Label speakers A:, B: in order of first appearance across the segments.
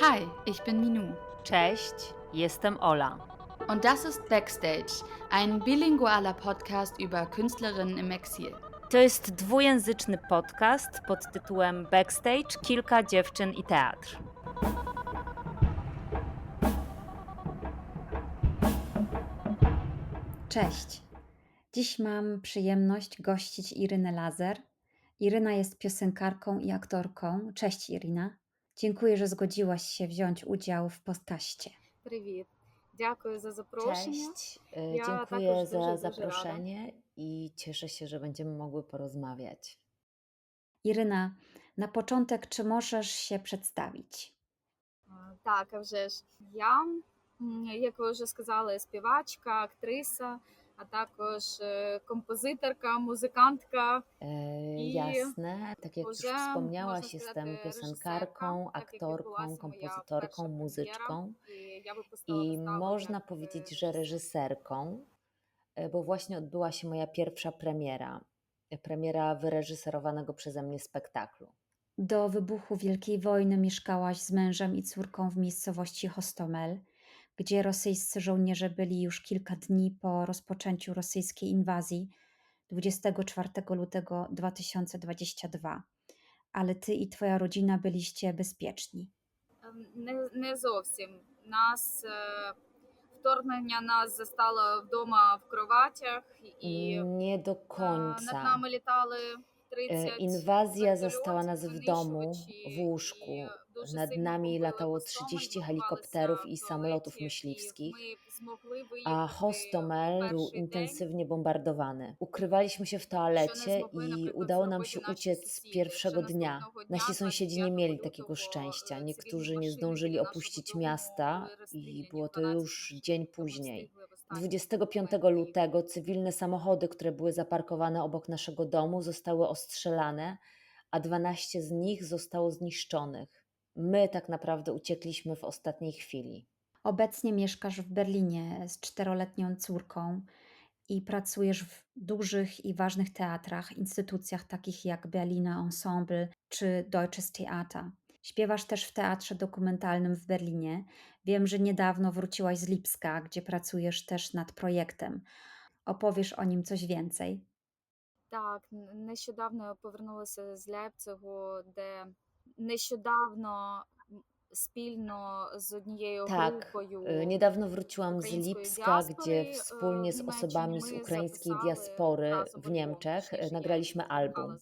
A: Hi, ich bin Minu.
B: Cześć, jestem Ola.
A: Und das ist Backstage, ein bilingualer Podcast über Künstlerinnen im Exil.
B: To jest dwujęzyczny podcast pod tytułem Backstage Kilka dziewczyn i teatr.
C: Cześć. Dziś mam przyjemność gościć Irynę Lazer. Iryna jest piosenkarką i aktorką. Cześć Irina. Dziękuję, że zgodziłaś się wziąć udział w podcaście.
D: Привіт. Дякую за запрошення.
B: Cześć, e,
D: Ja
B: dziękuję
D: також
B: za
D: дуже-дуже
B: zaproszenie i cieszę się, że będziemy mogły porozmawiać.
C: Iryna, na początek, czy możesz się przedstawić?
D: А, Так, а вже ж я, м, як ви вже сказали, співачка, актриса, а також е, композиторка, музикантка.
B: E,
D: I
B: Jasne, tak jak już
D: może
B: wspomniałaś,
D: można
B: jestem
D: сказати,
B: piosenkarką,
D: reżyserka, tak jak
B: aktorką,
D: відбулася моя
B: kompozytorką,
D: перша
B: muzyczką
D: прем'єра. І я випустила
B: i
D: виставу
B: można
D: як, е,
B: powiedzieć, że
D: режисер.
B: reżyserką, e, bo właśnie odbyła się moja pierwsza premiera, e, premiera wyreżyserowanego przeze mnie spektaklu.
C: Do wybuchu Wielkiej Wojny mieszkałaś z mężem i córką w miejscowości Hostomel, gdzie rosyjscy żołnierze byli już kilka dni po rozpoczęciu rosyjskiej inwazji 24 lutego 2022. Ale ty i twoja rodzina byliście bezpieczni.
D: Ем, Не, не зовсім. Нас е, вторгнення нас застало вдома в кроватях, і
B: Nie do
D: е, над
B: końca.
D: нами літали
B: E,
D: 30
B: E,
D: inwazja
B: zastała nas w domu, w łóżku. Nad nami latało 30 helikopterów i samolotów myśliwskich, a Hostomel był intensywnie bombardowany. Ukrywaliśmy się w toalecie i udało nam się uciec pierwszego dnia. Nasi sąsiedzi nie mieli takiego szczęścia. Niektórzy nie zdążyli opuścić miasta i było to już dzień później. 25 lutego cywilne samochody, które były zaparkowane obok naszego domu, zostały ostrzelane, a 12 z nich zostało zniszczonych. My tak naprawdę uciekliśmy w ostatniej chwili.
C: Obecnie mieszkasz w Berlinie z czteroletnią córką i pracujesz w dużych i ważnych teatrach, instytucjach takich jak Berliner Ensemble czy Deutsches Theater. Śpiewasz też w teatrze dokumentalnym w Berlinie. Wiem, że niedawno wróciłaś z Lipska, gdzie pracujesz też nad projektem. Opowiesz o nim coś więcej.
D: Так, н- нещодавно я повернулася з Лейпцигу, де нещодавно м, спільно з однією
B: Tak,
D: групою
B: y, niedawno wróciłam z
D: ukraińskiej
B: Lipska,
D: diaspory,
B: gdzie
D: y,
B: wspólnie
D: w
B: z
D: Niemczech
B: osobami
D: my
B: z ukraińskiej
D: zapisali
B: diaspory
D: razem
B: w Niemczech
D: альбом.
B: y,
D: Wcześniej
B: nagraliśmy
D: ja nie
B: album.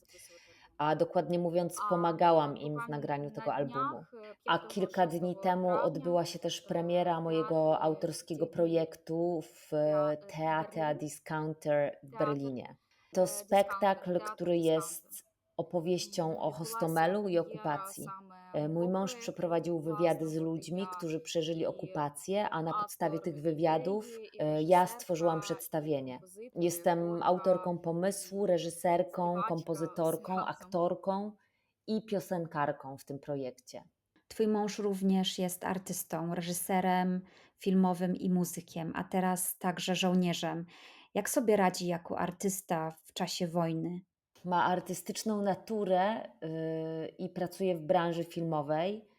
B: a dokładnie mówiąc, pomagałam im w nagraniu tego albumu. A kilka dni temu odbyła się też premiera mojego autorskiego projektu w e,
D: Teatea
B: Discounter w Berlinie. To spektakl, który jest opowieścią o Hostomelu i okupacji. E, mój mąż przeprowadził wywiady z ludźmi, którzy przeżyli okupację, a na podstawie tych wywiadów e, ja stworzyłam przedstawienie. Jestem autorką pomysłu, reżyserką, kompozytorką, aktorką i piosenkarką w tym projekcie.
C: Twój mąż również jest artystą, reżyserem filmowym i muzykiem, a teraz także żołnierzem. Jak sobie radzi jako artysta w czasie wojny?
B: Ma artystyczną naturę yy, i pracuje w branży filmowej,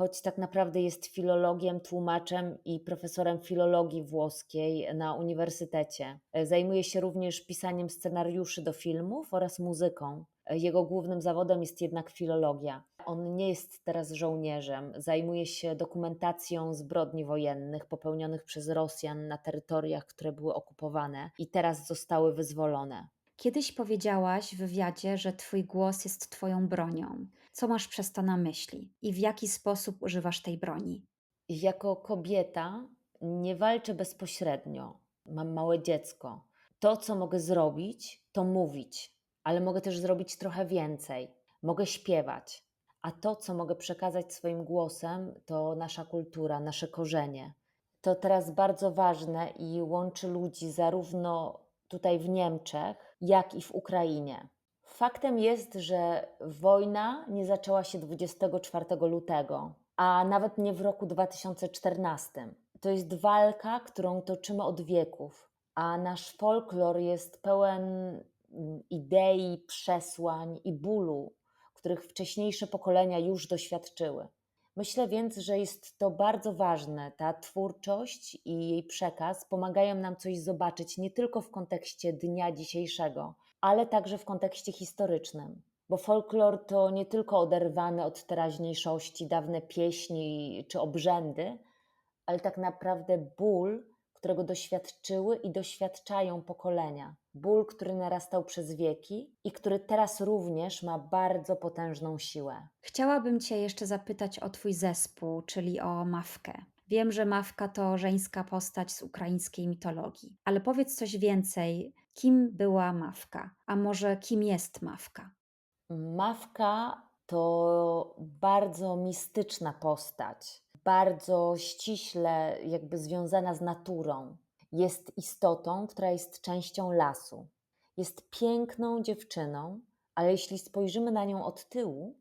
B: choć tak naprawdę jest filologiem, tłumaczem i profesorem filologii włoskiej na uniwersytecie. E, Zajmuje się również pisaniem scenariuszy do filmów oraz muzyką. E, Jego głównym zawodem jest jednak filologia. On nie jest teraz żołnierzem, zajmuje się dokumentacją zbrodni wojennych popełnionych przez Rosjan na terytoriach, które były okupowane i teraz zostały wyzwolone.
C: Kiedyś powiedziałaś w wywiadzie, że Twój głos jest Twoją bronią. Co masz przez to na myśli i w jaki sposób używasz tej broni?
B: Jako kobieta nie walczę bezpośrednio. Mam małe dziecko. To, co mogę zrobić, to mówić, ale mogę też zrobić trochę więcej. Mogę śpiewać. A to, co mogę przekazać swoim głosem, to nasza kultura, nasze korzenie. To teraz bardzo ważne i łączy ludzi zarówno tutaj w Niemczech, jak i w Ukrainie. Faktem jest, że wojna nie zaczęła się 24 lutego, a nawet nie w roku 2014. To jest walka, którą toczymy od wieków, a nasz folklor jest pełen mm, idei, przesłań i bólu, których wcześniejsze pokolenia już doświadczyły. Myślę więc, że jest to bardzo ważne. Ta twórczość i jej przekaz pomagają nam coś zobaczyć nie tylko w kontekście dnia dzisiejszego, ale także w kontekście historycznym. Bo folklor to nie tylko oderwane od teraźniejszości dawne pieśni czy obrzędy, ale tak naprawdę ból, którego doświadczyły i doświadczają pokolenia. Ból, który narastał przez wieki i który teraz również ma bardzo potężną siłę.
C: Chciałabym Cię jeszcze zapytać o Twój zespół, czyli o Mawkę. Wiem, że Mawka to żeńska postać z ukraińskiej mitologii, ale powiedz coś więcej. Kim była Mawka? A może kim jest Mawka?
B: Mawka to bardzo mistyczna postać, bardzo ściśle jakby związana z naturą. Jest istotą, która jest częścią lasu. Jest piękną dziewczyną, ale jeśli spojrzymy na nią od tyłu,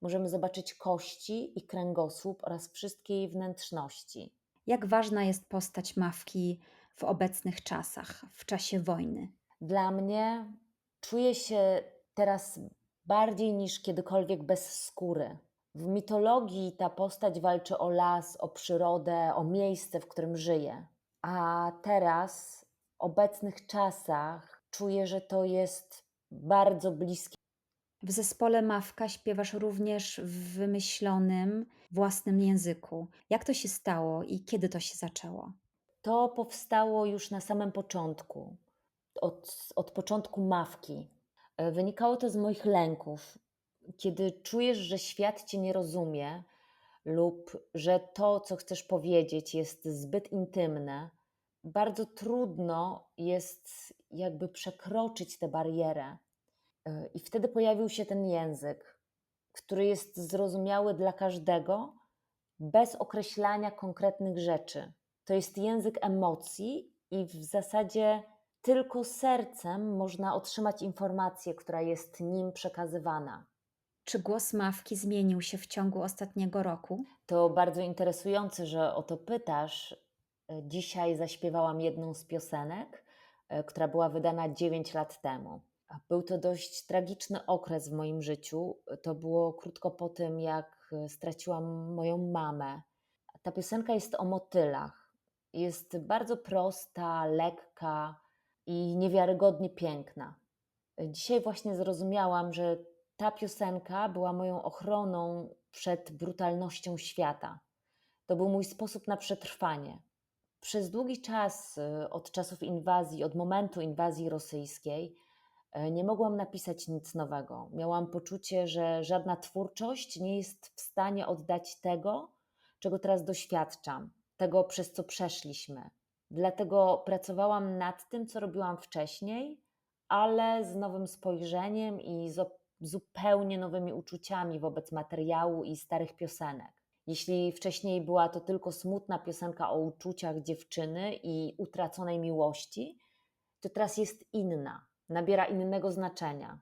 B: możemy zobaczyć kości i kręgosłup oraz wszystkie jej wnętrzności.
C: Jak ważna jest postać Mawki w obecnych czasach, w czasie wojny?
B: Dla mnie czuję się teraz bardziej niż kiedykolwiek bez skóry. W mitologii ta postać walczy o las, o przyrodę, o miejsce, w którym żyje. A teraz, w obecnych czasach, czuję, że to jest bardzo bliskie.
C: W zespole Mawka śpiewasz również w wymyślonym własnym języku. Jak to się stało i kiedy to się zaczęło?
B: To powstało już na samym początku, od, od początku mawki. E, Wynikało to z moich lęków. Kiedy czujesz, że świat cię nie rozumie, lub że to, co chcesz powiedzieć, jest zbyt intymne, bardzo trudno jest jakby przekroczyć tę barierę. E, I wtedy pojawił się ten język, który jest zrozumiały dla każdego, bez określania konkretnych rzeczy. To jest język emocji, i w zasadzie tylko sercem można otrzymać informację, która jest nim przekazywana.
C: Czy głos Mawki zmienił się w ciągu ostatniego roku?
B: To bardzo interesujące, że o to pytasz. E, Dzisiaj zaśpiewałam jedną z piosenek, e, która była wydana 9 lat temu. Był to dość tragiczny okres w moim życiu. To było krótko po tym, jak e, straciłam moją mamę. Ta piosenka jest o motylach. Jest bardzo prosta, lekka i niewiarygodnie piękna. Dzisiaj właśnie zrozumiałam, że ta piosenka była moją ochroną przed brutalnością świata. To był mój sposób na przetrwanie. Przez długi czas, y, od czasów inwazji, od momentu inwazji rosyjskiej, y, nie mogłam napisać nic nowego. Miałam poczucie, że żadna twórczość nie jest w stanie oddać tego, czego teraz doświadczam, tego, przez co przeszliśmy. Dlatego pracowałam nad tym, co robiłam wcześniej, ale z nowym spojrzeniem i z zupełnie nowymi uczuciami wobec materiału i starych piosenek. Jeśli wcześniej była to tylko smutna piosenka o uczuciach dziewczyny i utraconej miłości, to teraz jest inna, nabiera innego znaczenia.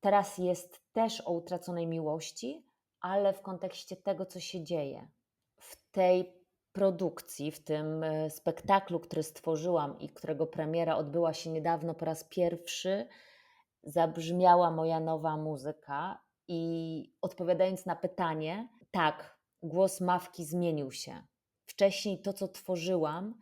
B: Teraz jest też o utraconej miłości, ale w kontekście tego, co się dzieje. W tej produkcji, w tym e, spektaklu, który stworzyłam i którego premiera odbyła się niedawno po raz pierwszy, zabrzmiała moja nowa muzyka. I odpowiadając na pytanie, tak, głos mawki zmienił się. Wcześniej to, co tworzyłam,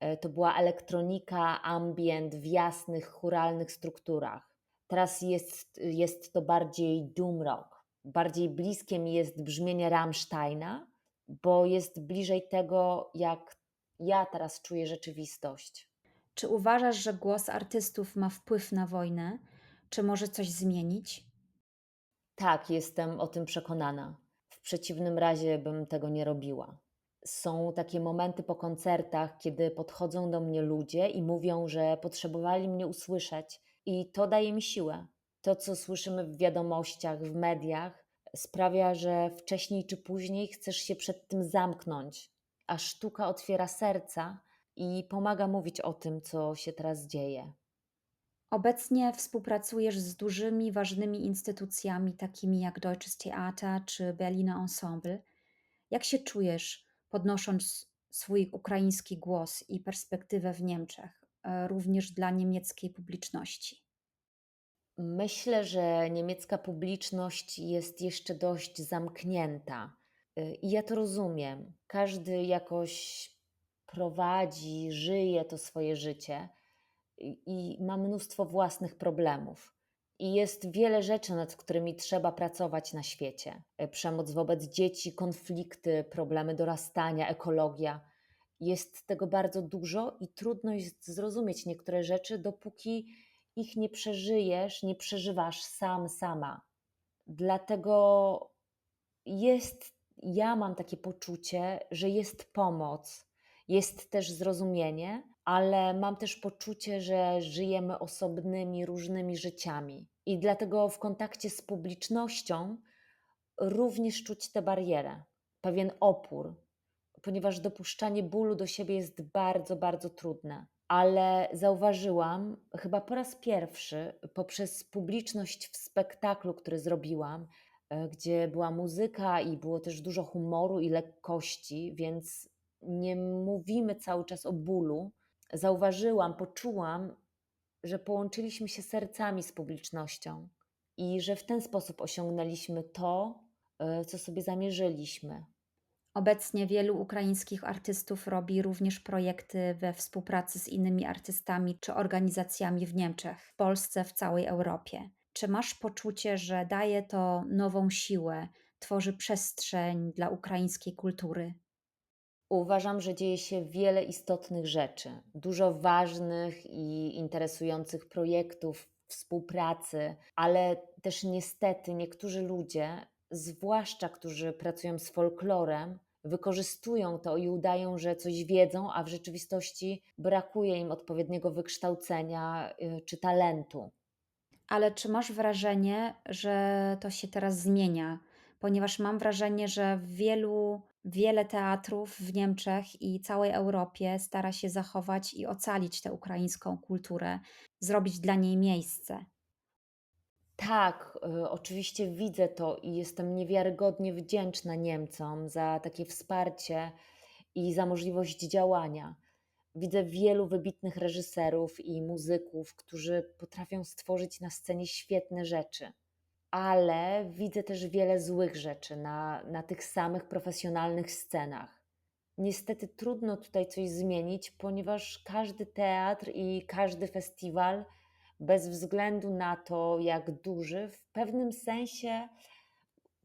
B: e, to była elektronika, ambient w jasnych, churalnych strukturach. Teraz jest, jest to bardziej doom rock. Bardziej bliskie mi jest brzmienie Rammsteina, bo jest bliżej tego, jak ja teraz czuję rzeczywistość.
C: Czy uważasz, że głos artystów ma wpływ na wojnę? Czy może coś zmienić?
B: Tak, jestem o tym przekonana. W przeciwnym razie bym tego nie robiła. Są takie momenty po koncertach, kiedy podchodzą do mnie ludzie i mówią, że potrzebowali mnie usłyszeć, i to daje mi siłę. To, co słyszymy w wiadomościach, w mediach, sprawia, że wcześniej czy później chcesz się przed tym zamknąć, a sztuka otwiera serca i pomaga mówić o tym, co się teraz dzieje.
C: Obecnie współpracujesz z dużymi, ważnymi instytucjami, takimi jak Deutsches Theater czy Berliner Ensemble. Jak się czujesz, podnosząc swój ukraiński głos i perspektywę w Niemczech, e, również dla niemieckiej publiczności?
B: Myślę, że niemiecka publiczność jest jeszcze dość zamknięta. Y, I ja to rozumiem. Każdy jakoś prowadzi, żyje to swoje życie i, ma mnóstwo własnych problemów. I jest wiele rzeczy, nad którymi trzeba pracować na świecie. Y, Przemoc wobec dzieci, konflikty, problemy dorastania, ekologia. Jest tego bardzo dużo i trudno jest zrozumieć niektóre rzeczy, dopóki ich nie przeżyjesz, nie przeżywasz sam, sama. Dlatego jest, ja mam takie poczucie, że jest pomoc, jest też zrozumienie, ale mam też poczucie, że żyjemy osobnymi, różnymi życiami. I dlatego w kontakcie z publicznością również czuć tę barierę, pewien opór, ponieważ dopuszczanie bólu do siebie jest bardzo, bardzo trudne. Ale zauważyłam, chyba po raz pierwszy, poprzez publiczność w spektaklu, który zrobiłam, e, gdzie była muzyka i było też dużo humoru i lekkości, więc nie mówimy cały czas o bólu. Zauważyłam, poczułam, że połączyliśmy się sercami z publicznością i że w ten sposób osiągnęliśmy to, e, co sobie zamierzyliśmy.
C: Obecnie wielu ukraińskich artystów robi również projekty we współpracy z innymi artystami czy organizacjami w Niemczech, w Polsce, w całej Europie. Czy masz poczucie, że daje to nową siłę, tworzy przestrzeń dla ukraińskiej kultury?
B: Uważam, że dzieje się wiele istotnych rzeczy, dużo ważnych i interesujących projektów, współpracy, ale też niestety niektórzy ludzie, zwłaszcza którzy pracują z folklorem, wykorzystują to i udają, że coś wiedzą, a w rzeczywistości brakuje im odpowiedniego wykształcenia y, czy talentu.
C: Ale czy masz wrażenie, że to się teraz zmienia? Ponieważ mam wrażenie, że wielu, wiele teatrów w Niemczech i całej Europie stara się zachować i ocalić tę ukraińską kulturę, zrobić dla niej miejsce.
B: Tak, y, oczywiście widzę to i jestem niewiarygodnie wdzięczna Niemcom za takie wsparcie i za możliwość działania. Widzę wielu wybitnych reżyserów i muzyków, którzy potrafią stworzyć na scenie świetne rzeczy, ale widzę też wiele złych rzeczy na, na tych samych profesjonalnych scenach. Niestety trudno tutaj coś zmienić, ponieważ każdy teatr i każdy festiwal bez względu na to, jak duży, w pewnym sensie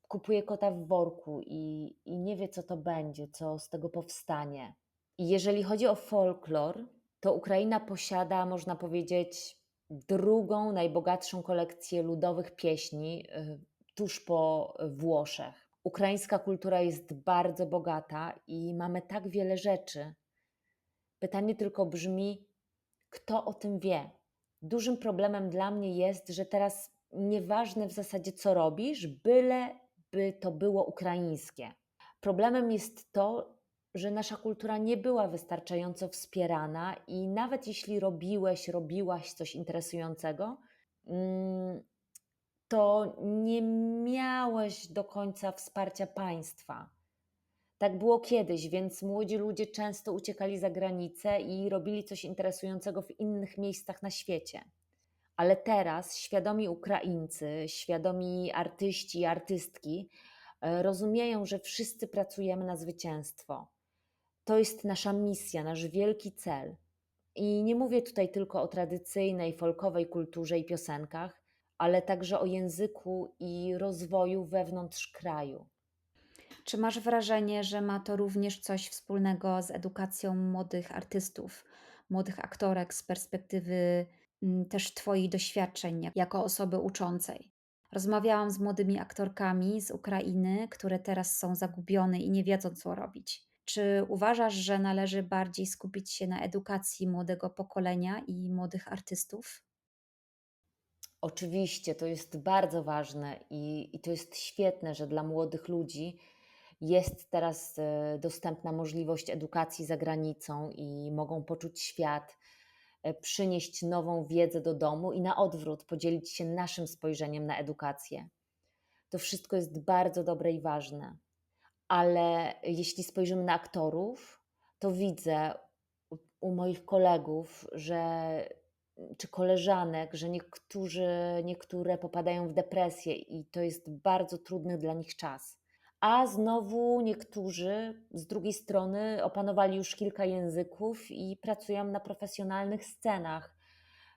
B: kupuje kota w worku i, i nie wie, co to będzie, co z tego powstanie. I jeżeli chodzi o folklor, to Ukraina posiada, można powiedzieć, drugą najbogatszą kolekcję ludowych pieśni y, tuż po Włoszech. Ukraińska kultura jest bardzo bogata i mamy tak wiele rzeczy. Pytanie tylko brzmi, kto o tym wie? Dużym problemem dla mnie jest, że teraz nieważne w zasadzie co robisz, byle by to było ukraińskie. Problemem jest to, że nasza kultura nie była wystarczająco wspierana i nawet jeśli robiłeś, robiłaś coś interesującego, mm, to nie miałeś do końca wsparcia państwa. Tak było kiedyś, więc młodzi ludzie często uciekali za granicę i robili coś interesującego w innych miejscach na świecie. Ale teraz świadomi Ukraińcy, świadomi artyści i artystki e, rozumieją, że wszyscy pracujemy na zwycięstwo. To jest nasza misja, nasz wielki cel. I nie mówię tutaj tylko o tradycyjnej, folkowej kulturze i piosenkach, ale także o języku i rozwoju wewnątrz kraju.
C: Czy masz wrażenie, że ma to również coś wspólnego z edukacją młodych artystów, młodych aktorek z perspektywy mm, też Twoich doświadczeń jak- jako osoby uczącej? Rozmawiałam z młodymi aktorkami z Ukrainy, które teraz są zagubione i nie wiedzą, co robić. Czy uważasz, że należy bardziej skupić się na edukacji młodego pokolenia i młodych artystów?
B: Oczywiście to jest bardzo ważne i, i to jest świetne, że dla młodych ludzi jest teraz e, dostępna możliwość edukacji za granicą i mogą poczuć świat, e, przynieść nową wiedzę do domu i na odwrót podzielić się naszym spojrzeniem na edukację. To wszystko jest bardzo dobre i ważne. Ale jeśli spojrzymy na aktorów, to widzę u, moich kolegów, że czy koleżanek, że niektórzy, niektóre popadają w depresję i to jest bardzo trudny dla nich czas. A znowu niektórzy z drugiej strony opanowali już kilka języków i pracują na profesjonalnych scenach.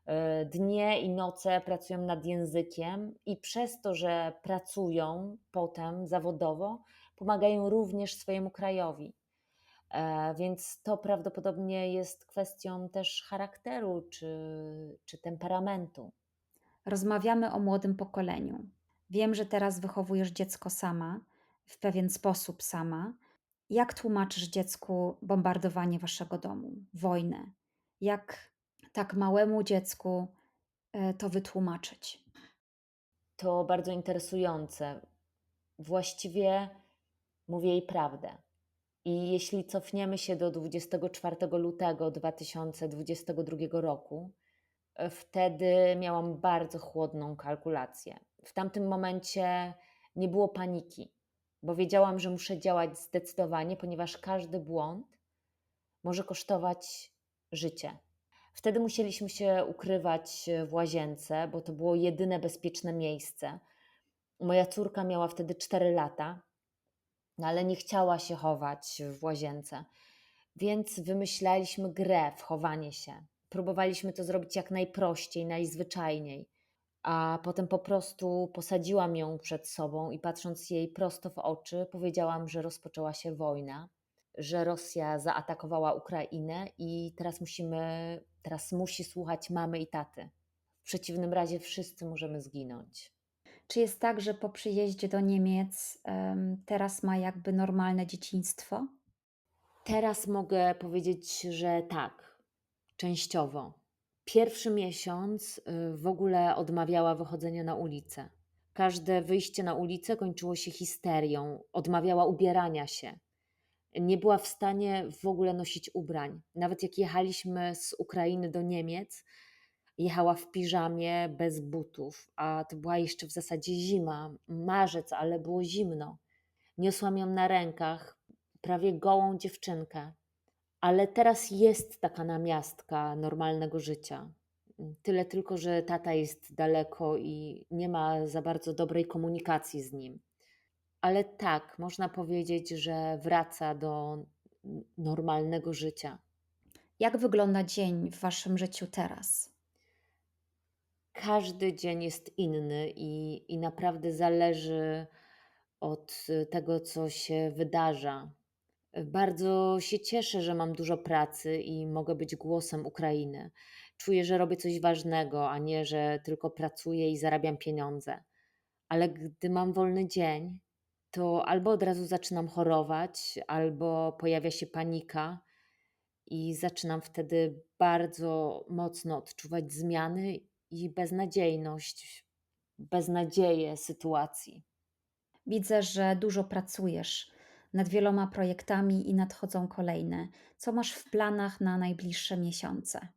B: E, Dnie i noce pracują nad językiem i przez to, że pracują potem zawodowo, pomagają również swojemu krajowi. E, Więc to prawdopodobnie jest kwestią też charakteru czy, czy temperamentu.
C: Rozmawiamy o młodym pokoleniu. Wiem, że teraz wychowujesz dziecko sama, w pewien sposób sama. Jak tłumaczysz dziecku bombardowanie waszego domu, wojnę? Jak tak małemu dziecku e, to wytłumaczyć?
B: To bardzo interesujące. Właściwie mówię jej prawdę. I jeśli cofniemy się do 24 lutego 2022 roku, e, wtedy miałam bardzo chłodną kalkulację. W tamtym momencie nie było paniki, bo wiedziałam, że muszę działać zdecydowanie, ponieważ każdy błąd może kosztować życie. Wtedy musieliśmy się ukrywać w łazience, bo to było jedyne bezpieczne miejsce. Moja córka miała wtedy 4 lata, no ale nie chciała się chować w łazience, więc wymyślaliśmy grę w chowanie się. Próbowaliśmy to zrobić jak najprościej, najzwyczajniej, a potem po prostu posadziłam ją przed sobą i patrząc jej prosto w oczy, powiedziałam, że rozpoczęła się wojna, że Rosja zaatakowała Ukrainę i teraz musimy, teraz musi słuchać mamy i taty. W przeciwnym razie wszyscy możemy zginąć.
C: Czy jest tak, że po przyjeździe do Niemiec em, teraz ma jakby normalne dzieciństwo?
B: Teraz mogę powiedzieć, że tak, częściowo. Pierwszy miesiąc y, w ogóle odmawiała wychodzenia na ulicę. Każde wyjście na ulicę kończyło się histerią, odmawiała ubierania się. Nie była w stanie w ogóle nosić ubrań. Nawet jak jechaliśmy z Ukrainy do Niemiec, jechała w piżamie bez butów, a to była jeszcze w zasadzie zima, marzec, ale było zimno. Niosłam ją na rękach, prawie gołą dziewczynkę. Ale teraz jest taka namiastka normalnego życia. Tyle tylko, że tata jest daleko i nie ma za bardzo dobrej komunikacji z nim. Ale tak, można powiedzieć, że wraca do normalnego życia.
C: Jak wygląda dzień w waszym życiu teraz?
B: Każdy dzień jest inny i, i naprawdę zależy od tego, co się wydarza. Bardzo się cieszę, że mam dużo pracy i mogę być głosem Ukrainy. Czuję, że robię coś ważnego, a nie, że tylko pracuję i zarabiam pieniądze. Ale gdy mam wolny dzień, to albo od razu zaczynam chorować, albo pojawia się panika i zaczynam wtedy bardzo mocno odczuwać zmiany i beznadziejność, beznadzieję sytuacji.
C: Widzę, że dużo pracujesz nad wieloma projektami i nadchodzą kolejne. Co masz w planach na najbliższe miesiące?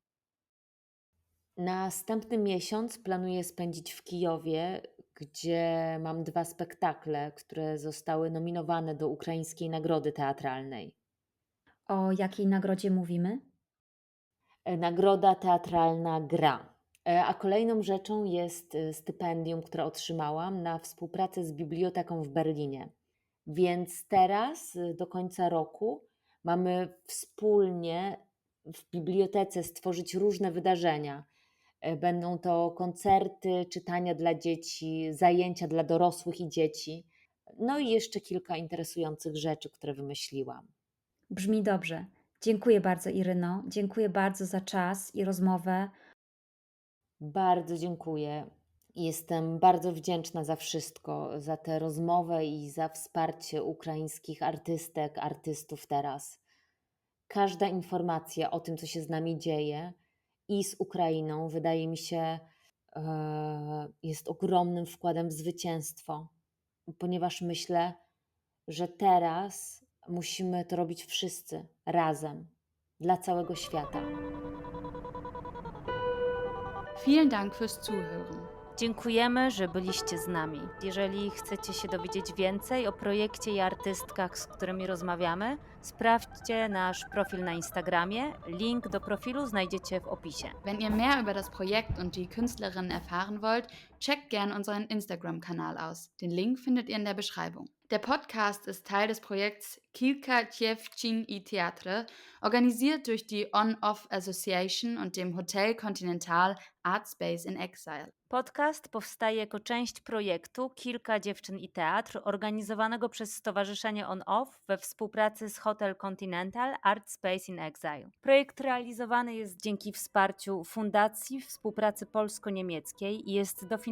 B: Następny miesiąc planuję spędzić w Kijowie, gdzie mam dwa spektakle, które zostały nominowane do Ukraińskiej Nagrody Teatralnej.
C: O jakiej nagrodzie mówimy?
B: E, Nagroda Teatralna Gra. E, A kolejną rzeczą jest e, stypendium, które otrzymałam na współpracę z biblioteką w Berlinie. Więc teraz, e, do końca roku, mamy wspólnie w bibliotece stworzyć różne wydarzenia. Będą to koncerty, czytania dla dzieci, zajęcia dla dorosłych i dzieci, no i jeszcze kilka interesujących rzeczy, które wymyśliłam.
C: Brzmi dobrze. Dziękuję bardzo, Iryno. Dziękuję bardzo za czas i rozmowę.
B: Bardzo dziękuję. Jestem bardzo wdzięczna za wszystko, za tę rozmowę i za wsparcie ukraińskich artystek, artystów teraz. Każda informacja o tym, co się z nami dzieje i z Ukrainą, wydaje mi się, e, jest ogromnym wkładem w zwycięstwo, ponieważ myślę, że teraz musimy to robić wszyscy razem, dla całego świata.
A: Vielen Dank fürs Zuhören.
B: Dziękujemy, że byliście z nami. Jeżeli chcecie się dowiedzieć więcej o projekcie i artystkach, z którymi rozmawiamy, sprawdźcie nasz profil na Instagramie. Link do profilu znajdziecie w opisie.
A: Wenn ihr mehr über das Projekt und die Künstlerinnen erfahren wollt, checkt gern unseren Instagram-Kanal aus. Den Link findet ihr in der Beschreibung. Der Podcast ist Teil des Projekts Kilka Dziewczyn i Teatre, organisiert durch die On-Off Association und dem Hotel Continental Art Space in Exile.
B: Podcast powstaje jako część projektu Kilka dziewczyn i teatr, organizowanego przez Stowarzyszenie On Off we współpracy z Hotel Continental Art Space in Exile. Projekt realizowany jest dzięki wsparciu Fundacji Współpracy Polsko-Niemieckiej i jest dofinansowany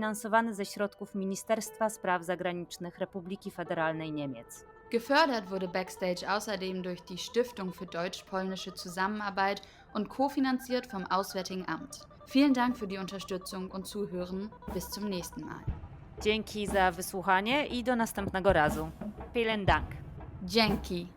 B: ze środków Ministerstwa Spraw Zagranicznych Republiki Federalnej Niemiec.
A: Gefördert wurde Backstage außerdem durch die Stiftung für deutsch-polnische Zusammenarbeit und kofinanziert vom Auswärtigen Amt. Vielen Dank für die Unterstützung und Zuhören. Bis zum nächsten Mal.
B: Dzięki za wysłuchanie i do następnego razu. Vielen Dank.
A: Dzięki.